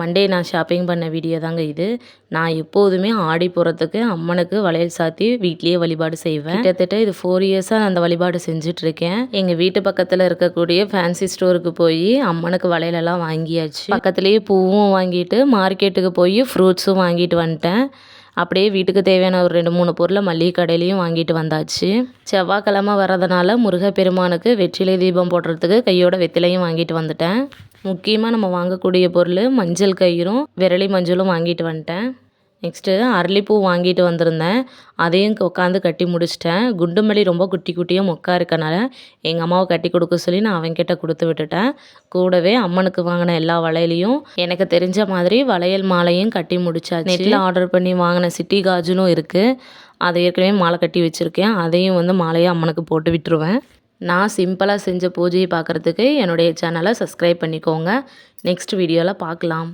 Monday நான் shopping பண்ண video தாங்க இது. நான் எப்போதுமே ஆடி போகிறதுக்கு அம்மனுக்கு வளையல் சாத்தி வீட்லேயே வழிபாடு செய்வேன். கிட்டத்தட்ட இது ஃபோர் இயர்ஸாக அந்த வழிபாடு செஞ்சிட்ருக்கேன். எங்கள் வீட்டு பக்கத்தில் இருக்கக்கூடிய ஃபேன்சி ஸ்டோருக்கு போய் அம்மனுக்கு வளையலெல்லாம் வாங்கியாச்சு. பக்கத்துலேயே பூவும் வாங்கிட்டு மார்க்கெட்டுக்கு போய் ஃப்ரூட்ஸும் வாங்கிட்டு வந்துட்டேன். அப்படியே வீட்டுக்கு தேவையான ஒரு ரெண்டு மூணு பொருளை மளிகை கடையிலையும் வாங்கிட்டு வந்தாச்சு. செவ்வாய்க்கிழமை வர்றதுனால முருகப்பெருமானுக்கு வெற்றிலை தீபம் போடுறதுக்கு கையோட வெத்திலையும் வாங்கிட்டு வந்துட்டேன். முக்கியமாக நம்ம வாங்கக்கூடிய பொருள் மஞ்சள் கயிறும் விரலி மஞ்சளும் வாங்கிட்டு வந்துட்டேன். நெக்ஸ்ட்டு அரளிப்பூ வாங்கிட்டு வந்திருந்தேன். அதையும் உட்காந்து கட்டி முடிச்சிட்டேன். குண்டுமல்லி ரொம்ப குட்டி குட்டியாக மொக்கா இருக்கனால எங்கள் அம்மாவை கட்டி கொடுக்க சொல்லி நான் அவன்கிட்ட கொடுத்து விட்டுட்டேன். கூடவே அம்மனுக்கு வாங்கின எல்லா வளையலையும் எனக்கு தெரிஞ்ச மாதிரி வளையல் மாலையும் கட்டி முடிச்சாச்சு. நெட்டில் ஆர்டர் பண்ணி வாங்கின சிட்டி காஜுனும் இருக்குது அதை ஏற்கனவே மாலை கட்டி வச்சுருக்கேன். அதையும் வந்து மாலையை அம்மனுக்கு போட்டு விட்டுருவேன். நான் சிம்பிளாக செஞ்ச பூஜையை பார்க்குறதுக்கு என்னுடைய சேனலை சப்ஸ்கிரைப் பண்ணிக்கோங்க. நெக்ஸ்ட் வீடியோவில் பார்க்கலாம்.